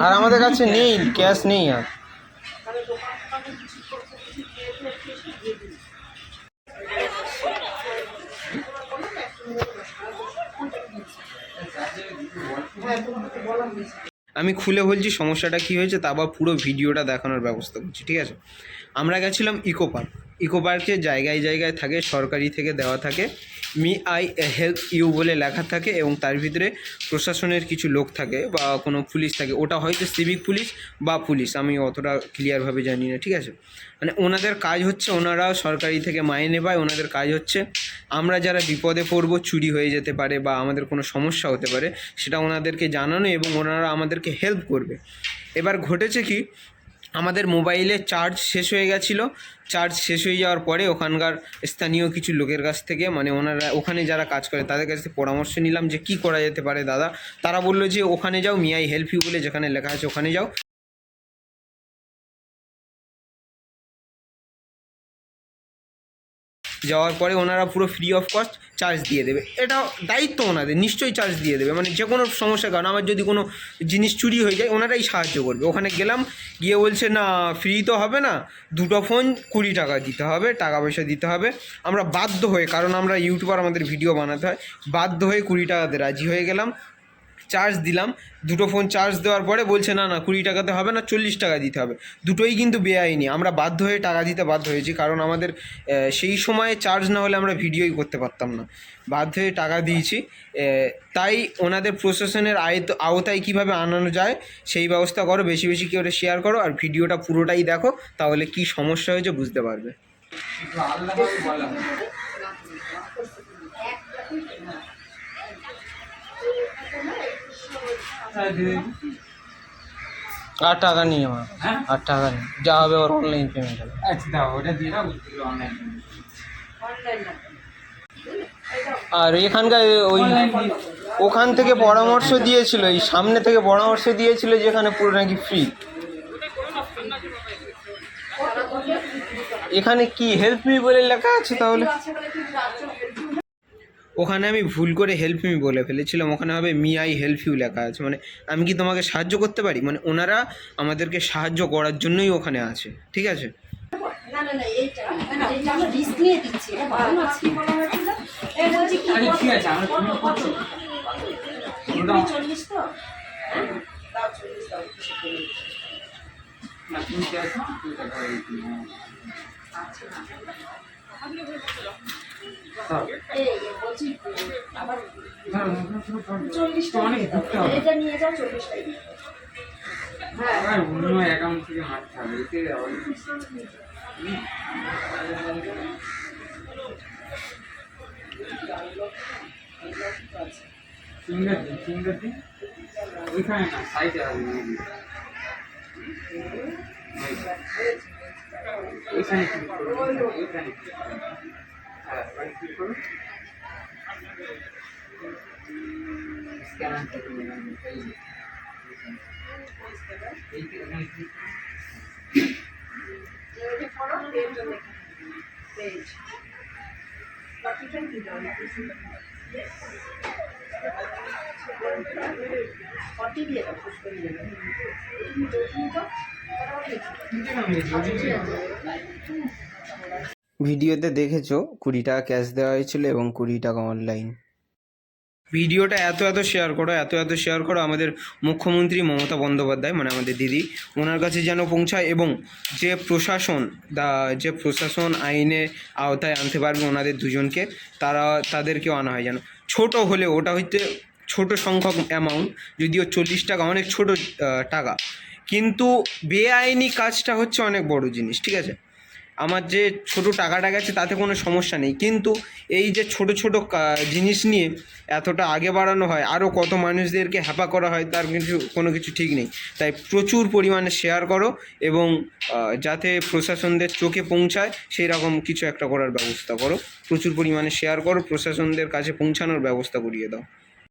আর আমাদের কাছে নেই ক্যাশ নেই আর। আমি খুলে বলছি সমস্যাটা কী হয়েছে, তা বা পুরো ভিডিওটা দেখানোর ব্যবস্থা করছি, ঠিক আছে? আমরা গেছিলাম ইকো পার্ক। ইকো পার্কে জায়গায় জায়গায় থাকে, সরকারি থেকে দেওয়া থাকে, মি আই হেল্প ইউ বলে লেখা থাকে এবং তার ভিতরে প্রশাসনের কিছু লোক থাকে বা কোনো পুলিশ থাকে। ওটা হয়তো সিভিক পুলিশ বা পুলিশ, আমি অতটা ক্লিয়ারভাবে জানি না, ঠিক আছে? মানে ওনাদের কাজ হচ্ছে ওনারা সরকারি থেকে মাইনে পায়, ওনাদের কাজ হচ্ছে আমরা যারা বিপদে পড়ব, চুরি হয়ে যেতে পারে বা আমাদের কোনো সমস্যা হতে পারে, সেটা ওনাদেরকে জানানো এবং ওনারা আমাদেরকে হেল্প করবে। এবার ঘটেছে কি, আমাদের মোবাইলে চার্জ শেষ হয়ে গেছিল চার্জ শেষ হয়ে যাওয়ার পরে ওখানকার স্থানীয় কিছু লোকের কাছ থেকে মানে ওনারা ওখানে যারা কাজ করে তাদের কাছ থেকে পরামর্শ নিলাম যে কি করা যেতে পারে দাদা। তারা বলল যে ওখানে যাও, মিয়াই হেল্প ইউ বলে যেখানে লেখা আছে ওখানে যাও। যাওয়ার পরে ওনারা পুরো ফ্রি অফ কস্ট চার্জ দিয়ে দেবে। এটা দায়িত্ব ওনাদের, নিশ্চয়ই চার্জ দিয়ে দেবে। মানে যে কোনো সমস্যার কারণ আমার যদি কোনো জিনিস চুরি হয়ে যায়, ওনারাই সাহায্য করবে। ওখানে গেলাম, গিয়ে বলছে, না ফ্রি তো হবে না। দুটো ফোন কুড়ি টাকা দিতে হবে, টাকা পয়সা দিতে হবে। আমরা বাধ্য হয়ে, কারণ আমরা ইউটিউবার আমাদের ভিডিও বানাতে হয়, বাধ্য হয়ে কুড়ি টাকাতে রাজি হয়ে গেলাম। চার্জ দিলাম, দুটো ফোন চার্জ দেওয়ার পরে বলছে, না না, কুড়ি টাকাতে হবে না, চল্লিশ টাকা দিতে হবে। দুটোই কিন্তু বেআইনি, আমরা বাধ্য হয়ে টাকা দিতে বাধ্য হয়েছি, কারণ আমাদের সেই সময়ে চার্জ না হলে আমরা ভিডিওই করতে পারতাম না। বাধ্য হয়ে টাকা দিয়েছি তাই ওনাদের প্রশাসনের আয়ত, আওতায় কীভাবে আনানো যায়, সেই ব্যবস্থা করো, বেশি বেশি করে শেয়ার করো, আর ভিডিওটা পুরোটাই দেখো, তাহলে কি সমস্যা হয়েছে বুঝতে পারবে। আট টাকা নিয়ে আমার। হ্যাঁ? আট টাকা নিয়ে। যা হবে ওর অনলাইন পেমেন্ট হবে। আচ্ছা দাও ওটা দিয়ে দাও অনলাইন আর এখানকার ওই ওখান থেকে পরামর্শ দিয়েছিল এই সামনে থেকে পরামর্শ দিয়েছিল যে এখানে পুরো নাকি ফ্রি এখানে কি হেল্প মি বলে লেখা আছে তাহলে? ওখানে আমি ভুল করে হেল্প মি বলে ফেলেছিলাম। ওখানে হবে মি আই হেল্প ইউ লেখা আছে। মানে আমি কি তোমাকে সাহায্য করতে পারি? মানে ওনারা আমাদেরকে সাহায্য করার জন্যই ওখানে আছে। ঠিক আছে? না। অন্য অ্যাকাউন্ট থেকে মারতে হবে এতে ফিঙ্গার দিন ফিঙ্গার দিন ওইখানে না সাইডে হবে ওইখানে ক্লিক করুন ওইখানে ক্লিক করুন হ্যাঁ ক্লিক করুন স্ক্যানার থেকে এখানে ফর্টি দিয়ে দাও পুশ করে দেখি তো ভিডিওতে দেখেছ কুড়ি টাকা ক্যাশ দেওয়া হয়েছিল এবং কুড়ি টাকা অনলাইন ভিডিওটা এত এত শেয়ার করো, এত এত শেয়ার করো, আমাদের মুখ্যমন্ত্রী মমতা বন্দ্যোপাধ্যায় মানে আমাদের দিদি, ওনার কাছে যেন পৌঁছায় এবং যে প্রশাসন যে প্রশাসন আইনে আওতায় আনতে পারবে ওনাদের দুজনকে, তারা, তাদেরকেও আনা হয় যেন। ছোট হলেও, ওটা হচ্ছে ছোট সংখ্যক অ্যামাউন্ট যদিও চল্লিশ টাকা, অনেক ছোট টাকা। কিন্তু বেআইনি কাজটা হচ্ছে অনেক বড় জিনিস, ঠিক আছে? আমার যে ছোট টাকাটা গেছে তাতে কোনো সমস্যা নেই। কিন্তু এই যে ছোট ছোট জিনিস নিয়ে এতটা আগে বাড়ানো হয়, আরও কত মানুষদেরকে হ্যাপা করা হয় তার কিছু, কোনো কিছু ঠিক নেই। তাই প্রচুর পরিমাণে শেয়ার করো এবং যাতে প্রশাসনদের চোখে পৌঁছায় সেই রকম কিছু একটা করার ব্যবস্থা করো। প্রচুর পরিমাণে শেয়ার করো, প্রশাসনদের কাছে পৌঁছানোর ব্যবস্থা করিয়ে দাও।